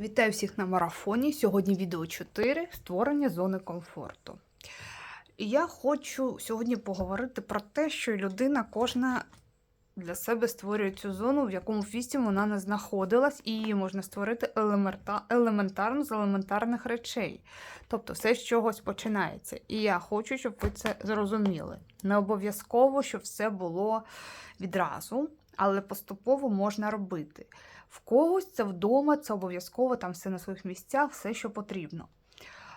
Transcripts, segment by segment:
Вітаю всіх на марафоні. Сьогодні відео 4 створення зони комфорту. І я хочу сьогодні поговорити про те, що людина кожна для себе створює цю зону, в якому місці вона не знаходилась, і її можна створити елементарно з елементарних речей. Тобто все з чогось починається. І я хочу, щоб ви це зрозуміли. Не обов'язково, щоб все було відразу, але поступово можна робити. В когось це вдома, це обов'язково там все на своїх місцях, все, що потрібно.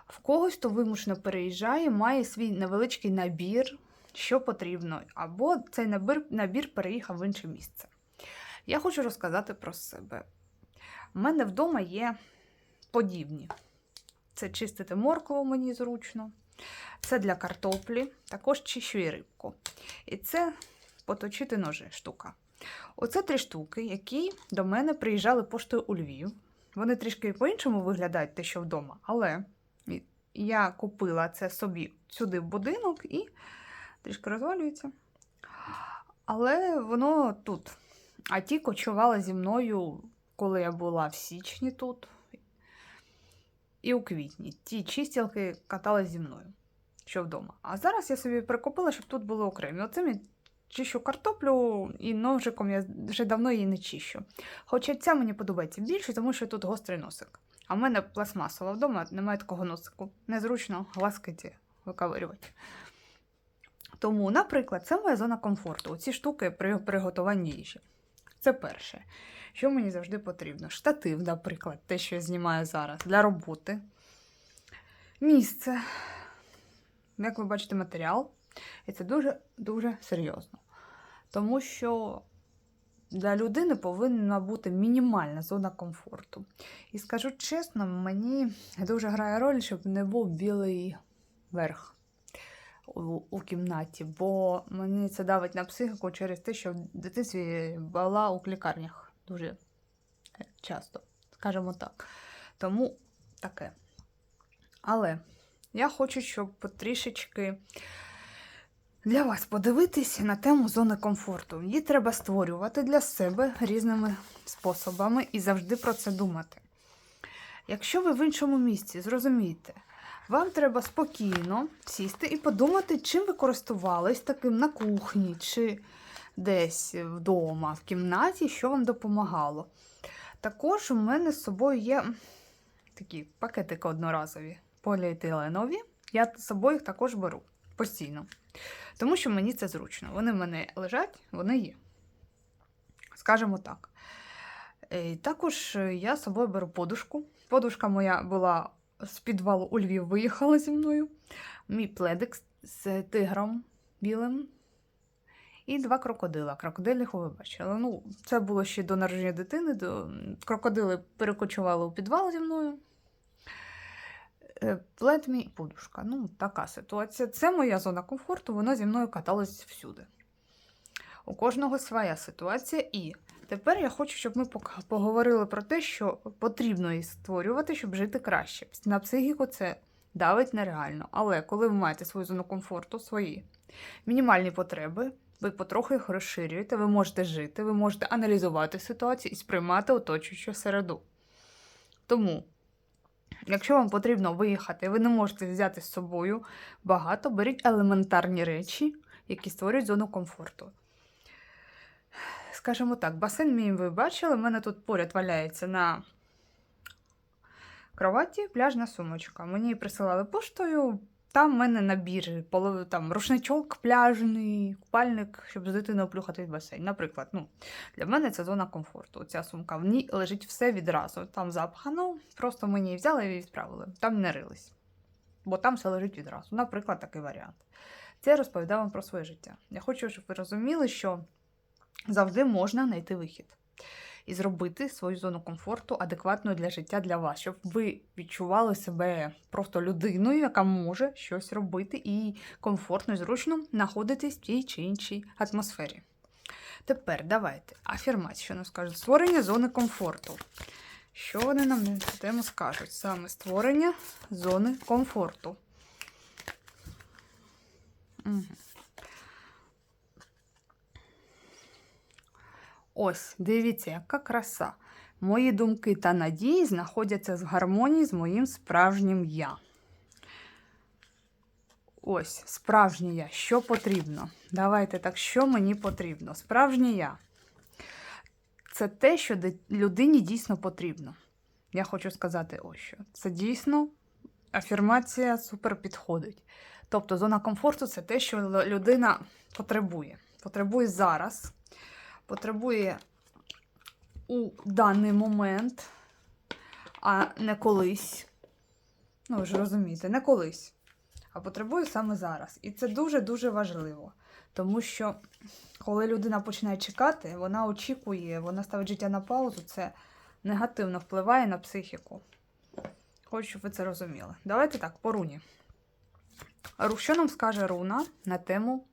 В когось, хто вимушено переїжджає, має свій невеличкий набір, що потрібно, або цей набір, набір переїхав в інше місце. Я хочу розказати про себе. У мене вдома є подібні. Це чистити моркву мені зручно, це для картоплі, також чищу і рибку. І це поточити ножи штука. Оце три штуки, які до мене приїжджали поштою у Львів. Вони трішки по-іншому виглядають те, що вдома, але я купила це собі сюди в будинок і трішки розвалюється. Але воно тут. А ті кочували зі мною, коли я була в січні тут. І у квітні. Ті чистілки катались зі мною, що вдома. А зараз я собі прикупила, щоб тут були окремі. Оце я чищу картоплю і ножиком я вже давно її не чищу. Хоча ця мені подобається більше, тому що тут гострий носик. А в мене пластмасова вдома, немає такого носику. Незручно ласкаті виковирювати. Тому, наприклад, це моя зона комфорту. Ці штуки при приготуванні їжі. Це перше, що мені завжди потрібно. Штатив, наприклад, те, що я знімаю зараз, для роботи. Місце. Як ви бачите, матеріал. І це дуже-дуже серйозно. Тому що для людини повинна бути мінімальна зона комфорту. І скажу чесно, мені дуже грає роль, щоб не був білий верх у, у кімнаті, бо мені це давить на психіку через те, що в дитинстві була у лікарнях дуже часто, скажімо так. Тому таке. Але я хочу, щоб трішечки для вас подивитися на тему зони комфорту. Її треба створювати для себе різними способами і завжди про це думати. Якщо ви в іншому місці зрозумієте, вам треба спокійно сісти і подумати, чим ви користувались таким на кухні чи десь вдома, в кімнаті, що вам допомагало. Також у мене з собою є такі пакетики одноразові поліетиленові. Я з собою їх також беру постійно. Тому що мені це зручно. Вони в мене лежать, вони є. Скажімо так. І також я з собою беру подушку. Подушка моя була з підвалу у Львів, виїхала зі мною. Мій пледик з тигром білим. І два крокодила. Крокодилів ви бачили. Ну, це було ще до народження дитини. Крокодили перекочували у підвал зі мною. Плед мій подушка. Ну, така ситуація. Це моя зона комфорту, вона зі мною каталась всюди. У кожного своя ситуація. І тепер я хочу, щоб ми поговорили про те, що потрібно її створювати, щоб жити краще. На психіку це давить нереально. Але коли ви маєте свою зону комфорту, свої мінімальні потреби, ви потроху їх розширюєте, ви можете жити, ви можете аналізувати ситуацію і сприймати оточуючу середу. Тому. Якщо вам потрібно виїхати, ви не можете взяти з собою багато, беріть елементарні речі, які створюють зону комфорту. Скажімо так, басейн мій ви бачили, в мене тут поряд валяється на кроваті пляжна сумочка. Мені присилали поштою, там в мене набір, там рушничок пляжний, купальник, щоб з дитиною плюхати в басейн. Наприклад, ну, для мене це зона комфорту. Ця сумка в ній лежить все відразу. Там запхано, просто мені її взяли і відправили. Там не рились. Бо там все лежить відразу. Наприклад, такий варіант. Це я розповідаю вам про своє життя. Я хочу, щоб ви розуміли, що завжди можна знайти вихід і зробити свою зону комфорту адекватною для життя для вас, щоб ви відчували себе просто людиною, яка може щось робити і комфортно і зручно знаходитись в тій чи іншій атмосфері. Тепер давайте афірмацію, що нам скажуть. Створення зони комфорту. Що вони нам на цю тему скажуть? Саме створення зони комфорту. Угу. Ось, дивіться, яка краса. Мої думки та надії знаходяться в гармонії з моїм справжнім я. Ось, справжнє я. Що потрібно? Давайте так, що мені потрібно? Справжнє я. Це те, що людині дійсно потрібно. Я хочу сказати ось що. Це дійсно афірмація супер підходить. Тобто зона комфорту це те, що людина потребує. Потребує зараз, потребує у даний момент, а не колись. Ну, ви ж розумієте, не колись, а потребує саме зараз. І це дуже-дуже важливо. Тому що коли людина починає чекати, вона очікує, вона ставить життя на паузу, це негативно впливає на психіку. Хочу, щоб ви це розуміли. Давайте так, по руні. Що нам скаже руна на тему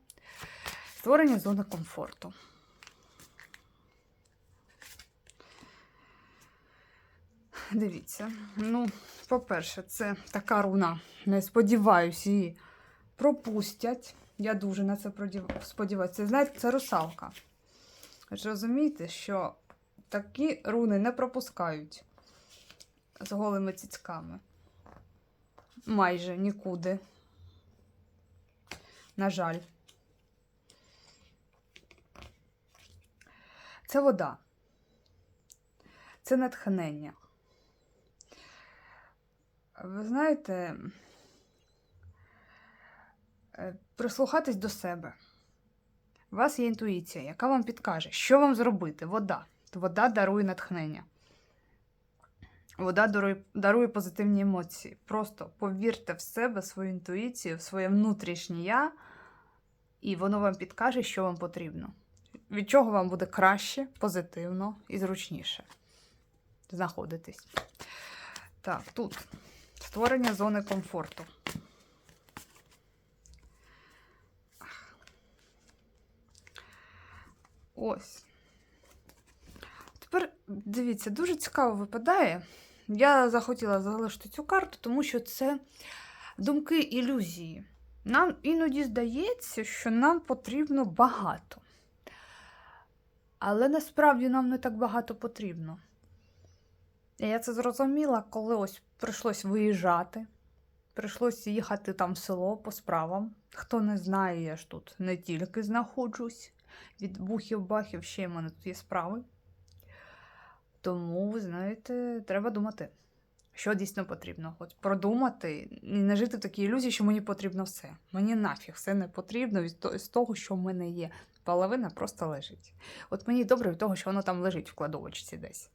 створення зони комфорту? Дивіться, ну, по-перше, це така руна. Не сподіваюся, її пропустять. Я дуже на це сподіваюся. Знаєте, це русалка. Ж розумієте, що такі руни не пропускають з голими цицьками. Майже нікуди. На жаль. Це вода. Це натхнення. Ви знаєте, е, прислухатись до себе. У вас є інтуїція, яка вам підкаже, що вам зробити. Вода. Вода дарує натхнення. Вода дарує, дарує позитивні емоції. Просто повірте в себе, свою інтуїцію, в своє внутрішнє я, і воно вам підкаже, що вам потрібно. Від чого вам буде краще, позитивно і зручніше знаходитись. Так, тут створення зони комфорту. Ось. Тепер дивіться, дуже цікаво випадає. Я захотіла залишити цю карту, тому що це думки ілюзії. Нам іноді здається, що нам потрібно багато. Але насправді нам не так багато потрібно. Я це зрозуміла, коли ось прийшлось виїжджати. Прийшлось їхати там в село по справам. Хто не знає, я ж тут не тільки знаходжусь від бухів-бахів, ще й в мене тут є справи. Тому, ви знаєте, треба думати, що дійсно потрібно. От продумати і не жити в такій ілюзії, що мені потрібно все. Мені нафіг все не потрібно з того, що в мене є. Половина просто лежить. От мені добре від того, що воно там лежить в кладовочці десь.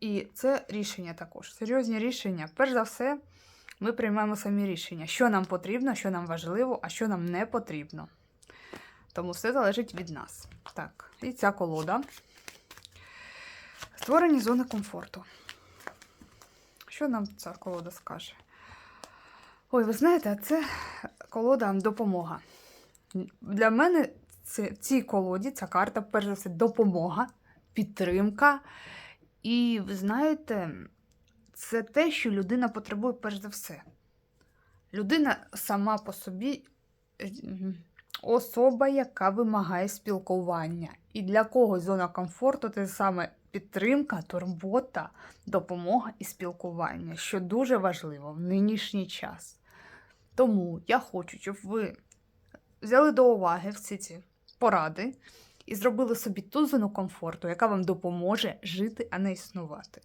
І це рішення також. Серйозні рішення. Перш за все, ми приймаємо самі рішення, що нам потрібно, що нам важливо, а що нам не потрібно. Тому все залежить від нас. Так, і ця колода. Створені зони комфорту. Що нам ця колода скаже? Ой, ви знаєте, це колода допомога. Для мене в цій колоді ця карта, перш за все, допомога, підтримка. І ви знаєте, це те, що людина потребує перш за все. Людина сама по собі е, особа, яка вимагає спілкування. І для когось зона комфорту це саме підтримка, турбота, допомога і спілкування, що дуже важливо в нинішній час. Тому я хочу, щоб ви взяли до уваги всі ці поради і зробили собі ту зону комфорту, яка вам допоможе жити, а не існувати.